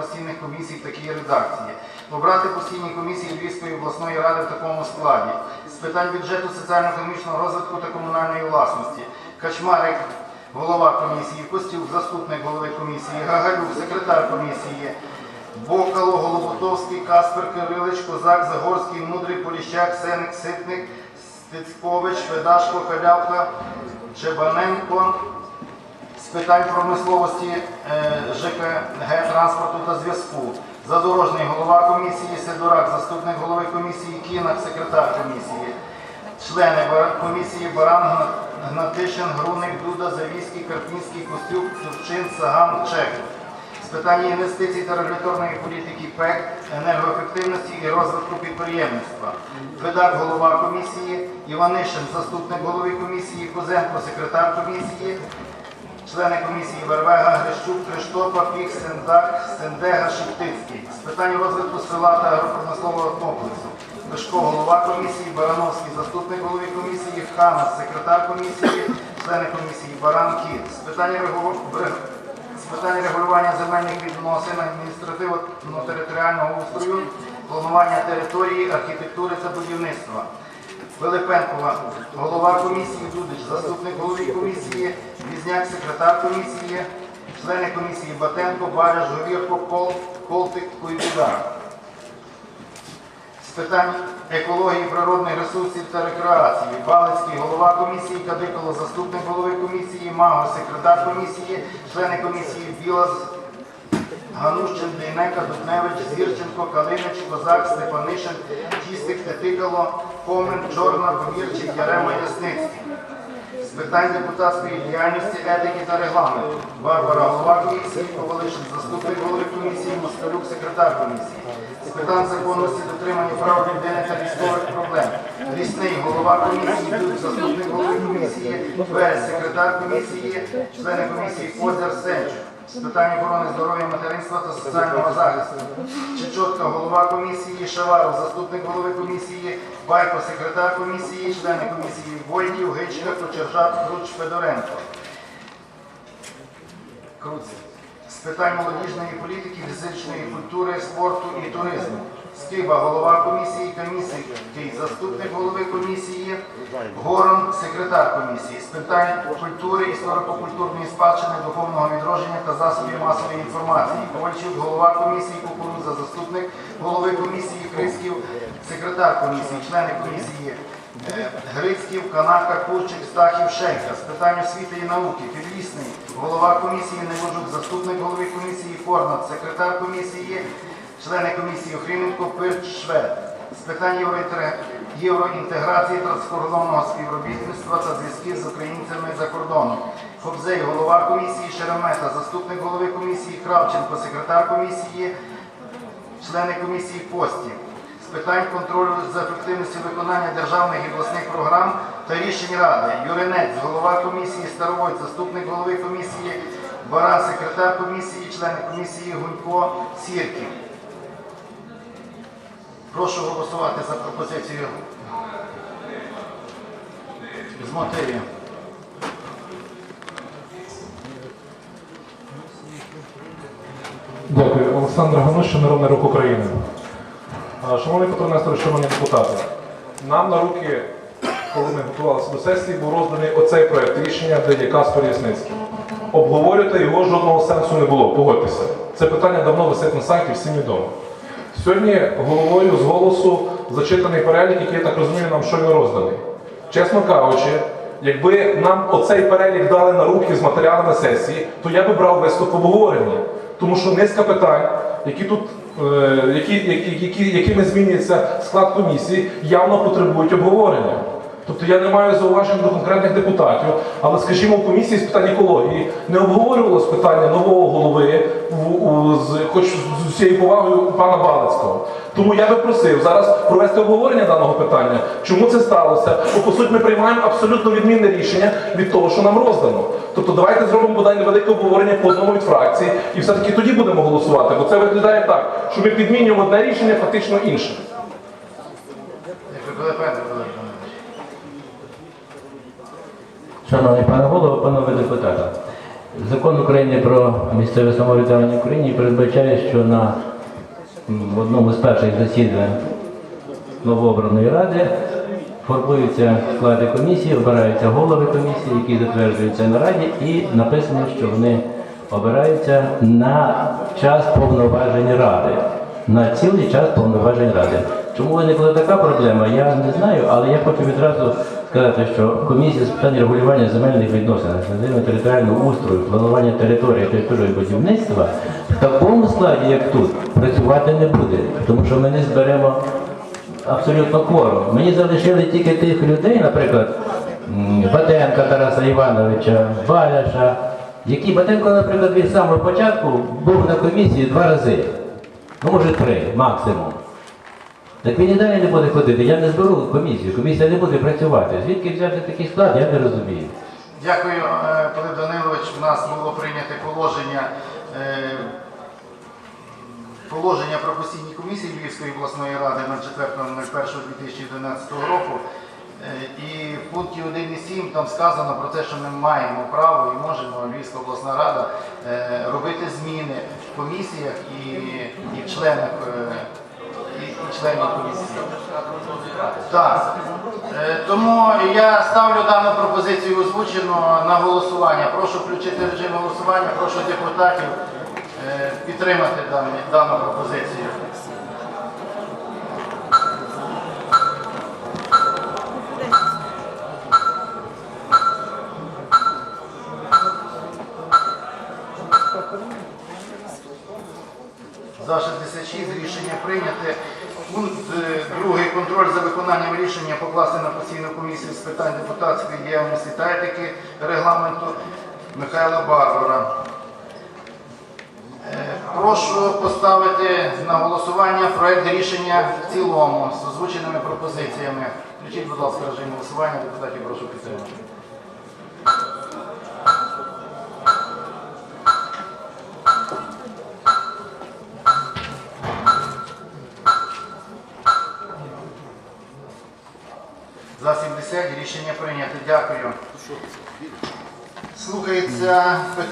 постійних комісій в такій редакції. Обрати постійні комісії Львівської обласної ради в такому складі. З питань бюджету, соціально-економічного розвитку та комунальної власності. Качмарик, голова комісії, Костюк, заступник голови комісії, Гагалюк, секретар комісії, Бокало, Голоботовський, Каспер, Кирилич, Козак, Загорський, Мудрий, Поліщак, Сеник, Ситник, Стецькович, Федашко, Халявка, Чебаненко. З питань промисловості е, ЖКГ, транспорту та зв'язку. Задорожний голова комісії, Сидорак, заступник голови комісії, Кінак, секретар комісії. Члени комісії Баран, Гнатишин, Груник, Дуда, Завійський, Карпінський, Костюк, Турчин, Саган, Чех. З питання інвестицій та регуляторної політики ПЕК, енергоефективності і розвитку підприємництва. Федак, голова комісії, Іванишин, заступник голови комісії, Козенко, секретар комісії. Члени комісії Вервега, Грищук, Криштопа, Пік, Сендак, Сендега, Шептицький. З питань розвитку села та агропромислового комплексу. Лешко, голова комісії, Барановський, заступник голови комісії, Ханас, секретар комісії, члени комісії Баран Кіт. З питань регу- з питань регулювання земельних відносин, адміністративно-територіального устрою, планування території, архітектури та будівництва. Пилипенкова, голова комісії Дудич, заступник голови комісії, Візняк, секретар комісії, члени комісії Батенко, Баряш, Говірко, Кол, Колтик, Куйбудар. З питань екології, природних ресурсів та рекреації. Балицький, голова комісії, Кадикало, заступник голови комісії, Маго, секретар комісії, члени комісії Білас, Ганущин, Дейнека, Дубневич, Зірченко, Калинич, Козак, Степанишин, Тістик, Тетикало, Комен, Чорна, Повірчик, Ярема, Ясницький. З питань депутатської діяльності, етики та регламенту. Барбара, голова комісії, Ковалишин, заступник голови комісії, Москалюк, секретар комісії. З питань законності дотримання прав людини та військових проблем. Лісний, голова комісії, заступник голови комісії, Верес, секретар комісії, члени комісії Козяр, Сенчук. З питань охорони здоров'я, материнства та соціального захисту. Чечотка, голова комісії, Шаваров, заступник голови комісії, Байко, секретар комісії, члени комісії Войтів, Гичка, Кочержак, Круч, Федоренко. Круц. З питань молодіжної політики, фізичної культури, спорту і туризму. Скиба, голова комісії, комісії, заступник голови комісії, Горон, секретар комісії. З питань культури, історико-культурної спадщини, духовного відродження та засобів масової інформації. Ковальчук, голова комісії, Кукурудза, заступник голови комісії, Крисків, секретар комісії, члени комісії. Грицьків, Канака, Курчик, Стахів, Шейка. З питань освіти і науки, Підлісний, голова комісії, Невожук, заступник голови комісії, Форнат, секретар комісії, члени комісії Охріменко, Пирч, Швед. З питань євроінтегра- євроінтеграції транскордонного співробітництва та зв'язків з українцями за кордоном. Хобзей, голова комісії, Шеремета, заступник голови комісії, Кравченко, секретар комісії, члени комісії Пості з питань контролю за ефективністю виконання державних і обласних програм та рішень Ради. Юринець, голова комісії, Старовой, заступник голови комісії, Баран, секретар комісії, члени комісії Гунько, Сірків. Прошу голосувати за пропозицію з мотивів. Дякую. Олександр Ганущин, Народний рух України. Шановний Петро Несторович, шановні депутати, нам на руки, коли ми готувалися до сесії, був розданий оцей проект рішення, Каспар Ясницький. Обговорювати його жодного сенсу не було, погодьтеся. Це питання давно висить на сайті, всім відомо. Сьогодні головою з голосу зачитаний перелік, який, я так розумію, нам щойно розданий. Чесно кажучи, якби нам оцей перелік дали на руки з матеріалами сесії, то я би брав виступ в обговоренні. Тому що низка питань, які тут, е, які, які, якими змінюється склад комісії, явно потребують обговорення. Тобто я не маю зауважень до конкретних депутатів, але, скажімо, в комісії з питань екології не обговорювалось питання нового голови, у- хоч з усією повагою пана Балицького. Тому я би просив зараз провести обговорення даного питання. Чому це сталося? Бо по суті ми приймаємо абсолютно відмінне рішення від того, що нам роздано. Тобто давайте зробимо бодай невелике обговорення по одному від фракції, і все-таки тоді будемо голосувати. Бо це виглядає так, що ми підмінюємо одне рішення, фактично інше. Шановний пане голово, панове депутати, Закон України про місцеве самоврядування в Україні передбачає, що на одному з перших засідань новообраної ради формуються склади комісії, обираються голови комісії, які затверджуються на раді, і написано, що вони обираються на час повноважень ради. На цілий час повноважень ради. Чому виникла така проблема, я не знаю, але я хочу відразу сказати, що комісія з питань регулювання земельних відносин, адміністративно-територіального устрою, планування території, території будівництва в такому складі, як тут, працювати не буде, тому що ми не зберемо абсолютно кворум. Мені залишили тільки тих людей, наприклад, Батенка Тараса Івановича, Баляша, які Батенко, наприклад, від самого початку був на комісії два рази. Ну, може, три максимум. Так він і далі не буде ходити. Я не зберу комісію, комісія не буде працювати. Звідки взяти такий склад, я не розумію. Дякую, е, Пилип Данилович. У нас було прийнято положення, е, положення про постійні комісії Львівської обласної ради на 4.01.2012 року. Е, І в пункті 1.7 там сказано про те, що ми маємо право і можемо Львівська обласна рада робити зміни в комісіях і, і в членах. Членів комісії. Так. Е, Тому я ставлю дану пропозицію озвучену на голосування. Прошу включити режим голосування, прошу депутатів е, підтримати дану пропозицію. За 66 рішення прийняте. Пункт е, другий контроль за виконанням рішення покласти на постійну комісію з питань депутатської діяльності та етики регламенту Михайла Барбара. Е, Прошу поставити на голосування проект рішення в цілому з озвученими пропозиціями. Включіть, будь ласка, режим голосування. Депутатів прошу підтримати. За 70 рішення прийнято. Дякую. Слухається питання.